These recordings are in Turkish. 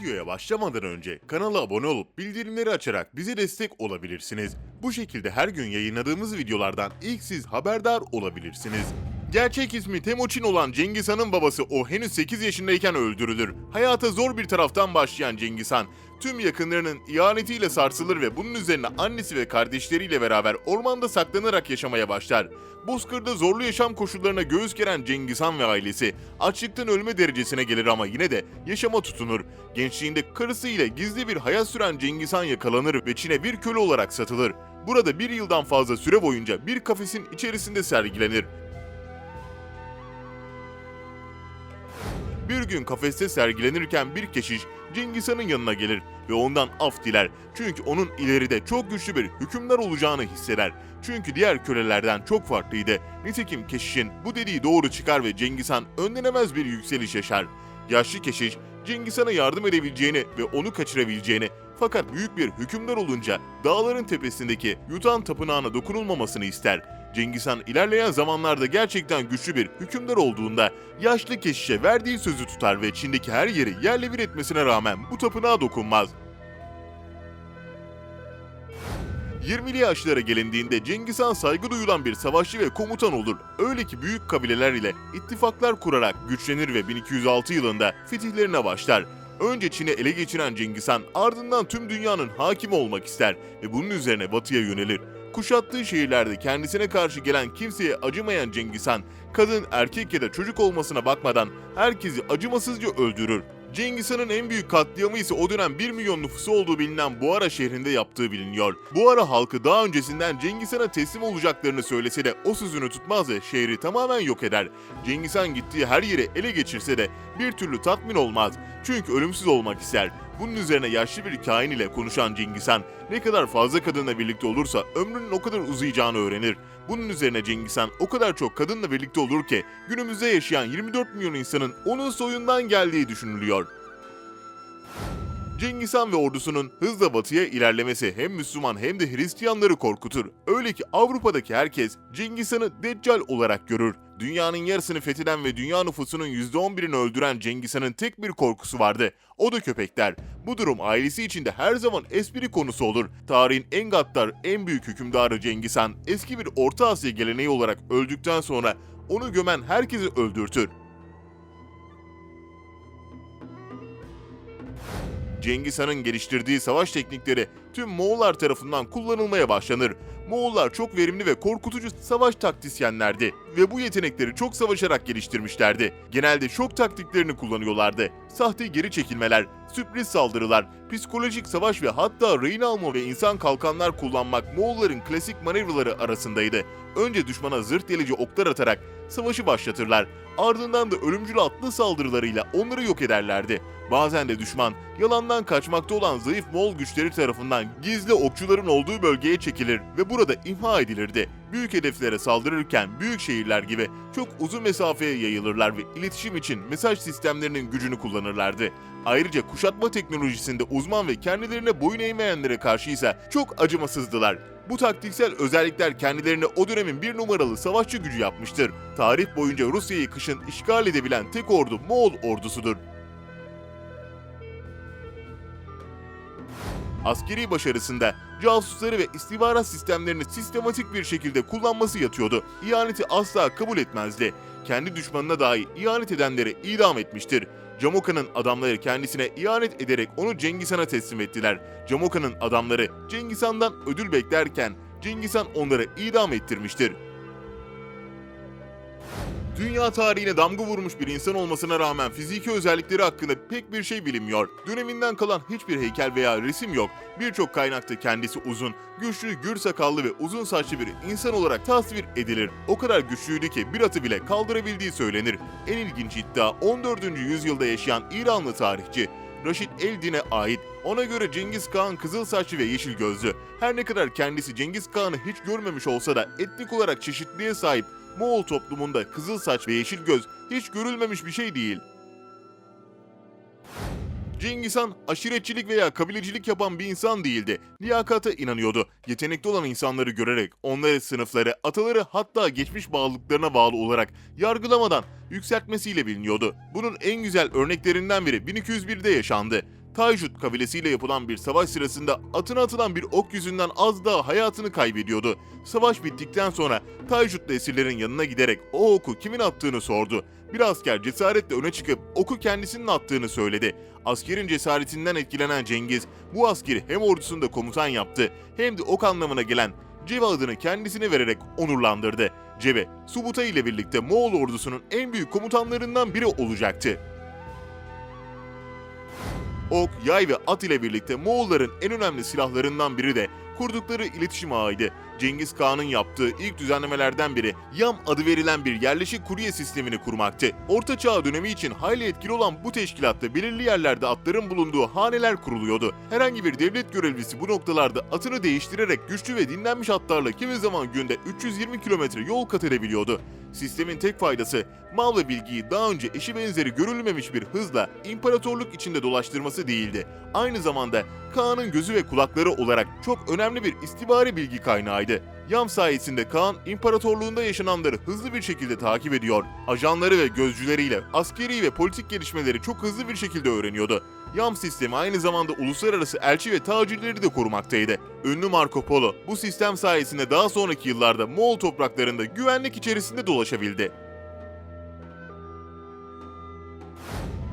Videoya başlamadan önce kanala abone olup bildirimleri açarak bize destek olabilirsiniz. Bu şekilde her gün yayınladığımız videolardan ilk siz haberdar olabilirsiniz. Gerçek ismi Temuçin olan Cengiz Han'ın babası o henüz 8 yaşındayken öldürülür. Hayata zor bir taraftan başlayan Cengiz Han, tüm yakınlarının ihanetiyle sarsılır ve bunun üzerine annesi ve kardeşleriyle beraber ormanda saklanarak yaşamaya başlar. Bozkır'da zorlu yaşam koşullarına göğüs geren Cengiz Han ve ailesi açlıktan ölme derecesine gelir ama yine de yaşama tutunur. Gençliğinde karısıyla gizli bir hayat süren Cengiz Han yakalanır ve Çin'e bir köle olarak satılır. Burada bir yıldan fazla süre boyunca bir kafesin içerisinde sergilenir. Bir gün kafeste sergilenirken bir keşiş Cengiz Han'ın yanına gelir ve ondan af diler. Çünkü onun ileride çok güçlü bir hükümdar olacağını hisseder. Çünkü diğer kölelerden çok farklıydı. Nitekim keşişin bu dediği doğru çıkar ve Cengiz Han önlenemez bir yükseliş yaşar. Yaşlı keşiş Cengiz Han'a yardım edebileceğini ve onu kaçırabileceğini fakat büyük bir hükümdar olunca dağların tepesindeki Yutan tapınağına dokunulmamasını ister. Cengiz Han ilerleyen zamanlarda gerçekten güçlü bir hükümdar olduğunda yaşlı keşişe verdiği sözü tutar ve Çin'deki her yeri yerle bir etmesine rağmen bu tapınağa dokunmaz. 20'li yaşlara gelindiğinde Cengiz Han saygı duyulan bir savaşçı ve komutan olur. Öyle ki büyük kabileler ile ittifaklar kurarak güçlenir ve 1206 yılında fetihlerine başlar. Önce Çin'i ele geçiren Cengiz Han ardından tüm dünyanın hakimi olmak ister ve bunun üzerine batıya yönelir. Kuşattığı şehirlerde kendisine karşı gelen kimseye acımayan Cengiz Han, kadın, erkek ya da çocuk olmasına bakmadan herkesi acımasızca öldürür. Cengiz Han'ın en büyük katliamı ise o dönem 1 milyon nüfusu olduğu bilinen Buhara şehrinde yaptığı biliniyor. Buhara halkı daha öncesinden Cengiz Han'a teslim olacaklarını söylese de o sözünü tutmaz ve şehri tamamen yok eder. Cengiz Han gittiği her yeri ele geçirse de bir türlü tatmin olmaz. Çünkü ölümsüz olmak ister. Bunun üzerine yaşlı bir kain ile konuşan Cengiz Han ne kadar fazla kadınla birlikte olursa ömrünün o kadar uzayacağını öğrenir. Bunun üzerine Cengiz Han o kadar çok kadınla birlikte olur ki günümüzde yaşayan 24 milyon insanın onun soyundan geldiği düşünülüyor. Cengiz Han ve ordusunun hızla batıya ilerlemesi hem Müslüman hem de Hristiyanları korkutur. Öyle ki Avrupa'daki herkes Cengiz Han'ı Deccal olarak görür. Dünyanın yarısını fetheden ve dünya nüfusunun %11'ini öldüren Cengiz Han'ın tek bir korkusu vardı. O da köpekler. Bu durum ailesi içinde her zaman espri konusu olur. Tarihin en gaddar, en büyük hükümdarı Cengiz Han, eski bir Orta Asya geleneği olarak öldükten sonra onu gömen herkesi öldürtür. Cengiz Han'ın geliştirdiği savaş teknikleri tüm Moğollar tarafından kullanılmaya başlanır. Moğollar çok verimli ve korkutucu savaş taktisyenlerdi ve bu yetenekleri çok savaşarak geliştirmişlerdi. Genelde şok taktiklerini kullanıyorlardı. Sahte geri çekilmeler, sürpriz saldırılar, psikolojik savaş ve hatta rehin alma ve insan kalkanlar kullanmak Moğolların klasik manevraları arasındaydı. Önce düşmana zırt delici oklar atarak savaşı başlatırlar. Ardından da ölümcül atlı saldırılarıyla onları yok ederlerdi. Bazen de düşman yalandan kaçmakta olan zayıf Moğol güçleri tarafından gizli okçuların olduğu bölgeye çekilir ve burada imha edilirdi. Büyük hedeflere saldırırken büyük şehirler gibi çok uzun mesafeye yayılırlar ve iletişim için mesaj sistemlerinin gücünü kullanırlardı. Ayrıca kuşatma teknolojisinde uzman ve kendilerine boyun eğmeyenlere karşı ise çok acımasızdılar. Bu taktiksel özellikler kendilerini o dönemin bir numaralı savaşçı gücü yapmıştır. Tarih boyunca Rusya'yı kışın işgal edebilen tek ordu Moğol ordusudur. askeri başarısında casusları ve istihbarat sistemlerini sistematik bir şekilde kullanması yatıyordu. İhaneti asla kabul etmezdi. Kendi düşmanına dahi ihanet edenleri idam etmiştir. Camoka'nın adamları kendisine ihanet ederek onu Cengiz Han'a teslim ettiler. Camoka'nın adamları Cengiz Han'dan ödül beklerken Cengiz Han onları idam ettirmiştir. Dünya tarihine damga vurmuş bir insan olmasına rağmen fiziki özellikleri hakkında pek bir şey bilinmiyor. Döneminden kalan hiçbir heykel veya resim yok. Birçok kaynakta kendisi uzun, güçlü, gür sakallı ve uzun saçlı bir insan olarak tasvir edilir. O kadar güçlüydü ki bir atı bile kaldırabildiği söylenir. En ilginç iddia 14. yüzyılda yaşayan İranlı tarihçi Raşit Eldin'e ait. Ona göre Cengiz Kağan kızıl saçlı ve yeşil gözlü. Her ne kadar kendisi Cengiz Kağan'ı hiç görmemiş olsa da etnik olarak çeşitliğe sahip Moğol toplumunda kızıl saç ve yeşil göz hiç görülmemiş bir şey değil. Cengiz Han aşiretçilik veya kabilecilik yapan bir insan değildi. Liyakata inanıyordu. Yetenekli olan insanları görerek onları sınıfları, ataları hatta geçmiş bağlılıklarına bağlı olarak yargılamadan yükseltmesiyle biliniyordu. Bunun en güzel örneklerinden biri 1201'de yaşandı. Tayjut kabilesiyle yapılan bir savaş sırasında atına atılan bir ok yüzünden az daha hayatını kaybediyordu. Savaş bittikten sonra Tayjutlu esirlerin yanına giderek o oku kimin attığını sordu. Bir asker cesaretle öne çıkıp oku kendisinin attığını söyledi. Askerin cesaretinden etkilenen Cengiz bu askeri hem ordusunda komutan yaptı hem de ok anlamına gelen Cebe adını kendisine vererek onurlandırdı. Cebe, Subuta ile birlikte Moğol ordusunun en büyük komutanlarından biri olacaktı. Ok, yay ve at ile birlikte Moğolların en önemli silahlarından biri de kurdukları iletişim ağıydı. Cengiz Kağan'ın yaptığı ilk düzenlemelerden biri Yam adı verilen bir yerleşik kurye sistemini kurmaktı. Orta Çağ dönemi için hayli etkili olan bu teşkilatta belirli yerlerde atların bulunduğu haneler kuruluyordu. Herhangi bir devlet görevlisi bu noktalarda atını değiştirerek güçlü ve dinlenmiş atlarla kimi zaman günde 320 kilometre yol kat edebiliyordu. Sistemin tek faydası mal ve bilgiyi daha önce eşi benzeri görülmemiş bir hızla imparatorluk içinde dolaştırması değildi. Aynı zamanda Kaan'ın gözü ve kulakları olarak çok önemli bir istihbari bilgi kaynağıydı. Yam sayesinde Kaan imparatorluğunda yaşananları hızlı bir şekilde takip ediyor. Ajanları ve gözcüleriyle askeri ve politik gelişmeleri çok hızlı bir şekilde öğreniyordu. Yam sistemi aynı zamanda uluslararası elçi ve tacirleri de korumaktaydı. Ünlü Marco Polo bu sistem sayesinde daha sonraki yıllarda Moğol topraklarında güvenlik içerisinde dolaşabildi.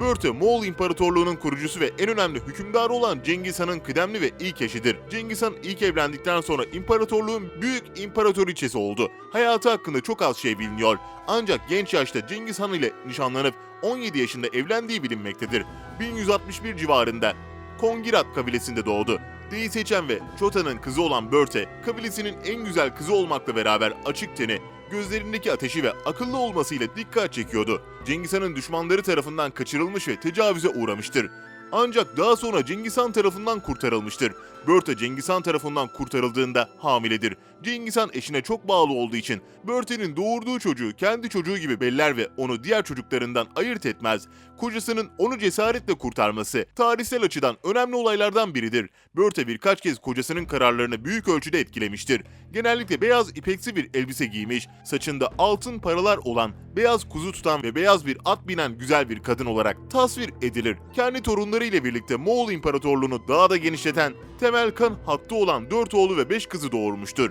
Börte, Moğol İmparatorluğu'nun kurucusu ve en önemli hükümdarı olan Cengiz Han'ın kıdemli ve ilk eşidir. Cengiz Han ilk evlendikten sonra imparatorluğun büyük imparatoriçesi oldu. Hayatı hakkında çok az şey biliniyor. Ancak genç yaşta Cengiz Han ile nişanlanıp 17 yaşında evlendiği bilinmektedir. 1161 civarında Kongirat kabilesinde doğdu. Deyi seçen ve Chota'nın kızı olan Börte, kabilesinin en güzel kızı olmakla beraber açık teni, gözlerindeki ateşi ve akıllı olmasıyla dikkat çekiyordu. Cengiz Han'ın düşmanları tarafından kaçırılmış ve tecavüze uğramıştır. Ancak daha sonra Cengiz Han tarafından kurtarılmıştır. Börte Cengiz Han tarafından kurtarıldığında hamiledir. Cengiz Han eşine çok bağlı olduğu için Börte'nin doğurduğu çocuğu kendi çocuğu gibi beller ve onu diğer çocuklarından ayırt etmez. Kocasının onu cesaretle kurtarması tarihsel açıdan önemli olaylardan biridir. Börte birkaç kez kocasının kararlarını büyük ölçüde etkilemiştir. Genellikle beyaz ipeksi bir elbise giymiş, saçında altın paralar olan, beyaz kuzu tutan ve beyaz bir at binen güzel bir kadın olarak tasvir edilir. Kendi torunları ile birlikte Moğol İmparatorluğunu daha da genişleten, temel kan hattı olan 4 oğlu ve 5 kızı doğurmuştur.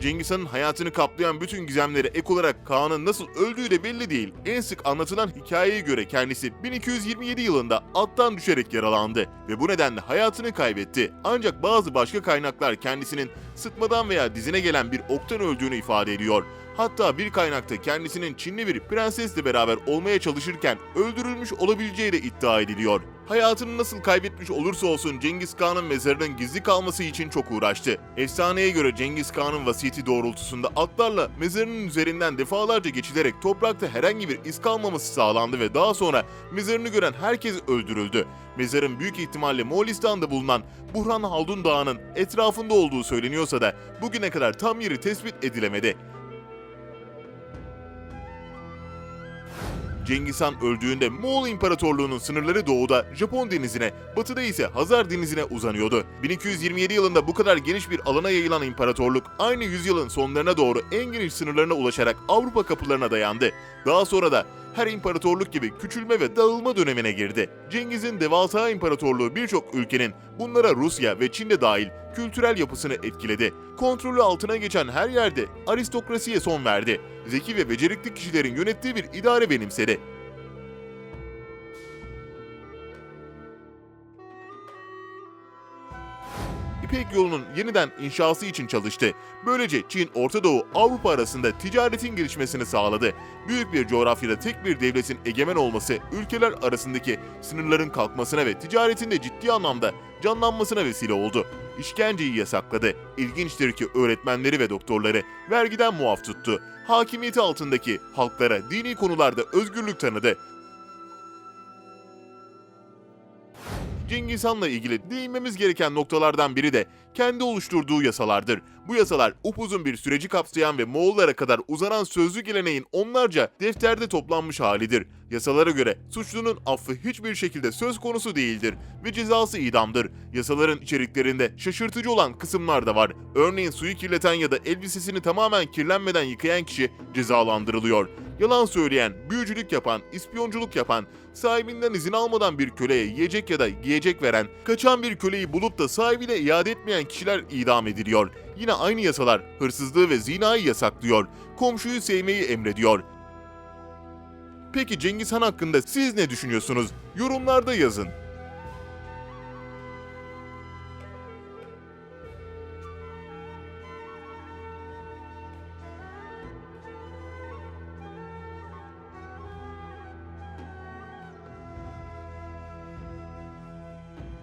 Cengiz Han'ın hayatını kaplayan bütün gizemlere ek olarak Kaan'ın nasıl öldüğü de belli değil. En sık anlatılan hikayeye göre kendisi 1227 yılında attan düşerek yaralandı ve bu nedenle hayatını kaybetti. Ancak bazı başka kaynaklar kendisinin sıtmadan veya dizine gelen bir oktan öldüğünü ifade ediyor. Hatta bir kaynakta kendisinin Çinli bir prensesle beraber olmaya çalışırken öldürülmüş olabileceği de iddia ediliyor. Hayatını nasıl kaybetmiş olursa olsun Cengiz Kağan'ın mezarının gizli kalması için çok uğraştı. Efsaneye göre Cengiz Kağan'ın vasiyeti doğrultusunda atlarla mezarının üzerinden defalarca geçilerek toprakta herhangi bir iz kalmaması sağlandı ve daha sonra mezarını gören herkes öldürüldü. Mezarın büyük ihtimalle Moğolistan'da bulunan Burhan Haldun Dağı'nın etrafında olduğu söyleniyorsa da bugüne kadar tam yeri tespit edilemedi. Cengiz Han öldüğünde Moğol İmparatorluğu'nun sınırları doğuda Japon denizine, batıda ise Hazar denizine uzanıyordu. 1227 yılında bu kadar geniş bir alana yayılan imparatorluk aynı yüzyılın sonlarına doğru en geniş sınırlarına ulaşarak Avrupa kapılarına dayandı. Daha sonra da her imparatorluk gibi küçülme ve dağılma dönemine girdi. Cengiz'in devasa imparatorluğu birçok ülkenin, bunlara Rusya ve Çin de dahil, kültürel yapısını etkiledi. Kontrolü altına geçen her yerde aristokrasiye son verdi. Zeki ve becerikli kişilerin yönettiği bir idare benimsedi. İpek yolunun yeniden inşası için çalıştı. Böylece Çin, Orta Doğu, Avrupa arasında ticaretin gelişmesini sağladı. Büyük bir coğrafyada tek bir devletin egemen olması, ülkeler arasındaki sınırların kalkmasına ve ticaretin de ciddi anlamda canlanmasına vesile oldu. İşkenceyi yasakladı. İlginçtir ki öğretmenleri ve doktorları vergiden muaf tuttu. Hakimiyeti altındaki halklara dini konularda özgürlük tanıdı. Cengiz Han'la ilgili değinmemiz gereken noktalardan biri de kendi oluşturduğu yasalardır. Bu yasalar upuzun bir süreci kapsayan ve Moğollara kadar uzanan sözlü geleneğin onlarca defterde toplanmış halidir. Yasalara göre suçlunun affı hiçbir şekilde söz konusu değildir ve cezası idamdır. Yasaların içeriklerinde şaşırtıcı olan kısımlar da var. Örneğin suyu kirleten ya da elbisesini tamamen kirlenmeden yıkayan kişi cezalandırılıyor. Yalan söyleyen, büyücülük yapan, ispiyonculuk yapan, sahibinden izin almadan bir köleye yiyecek ya da giyecek veren, kaçan bir köleyi bulup da sahibine iade etmeyen kişiler idam ediliyor. Yine aynı yasalar hırsızlığı ve zinayı yasaklıyor. Komşuyu sevmeyi emrediyor. Peki Cengiz Han hakkında siz ne düşünüyorsunuz? Yorumlarda yazın.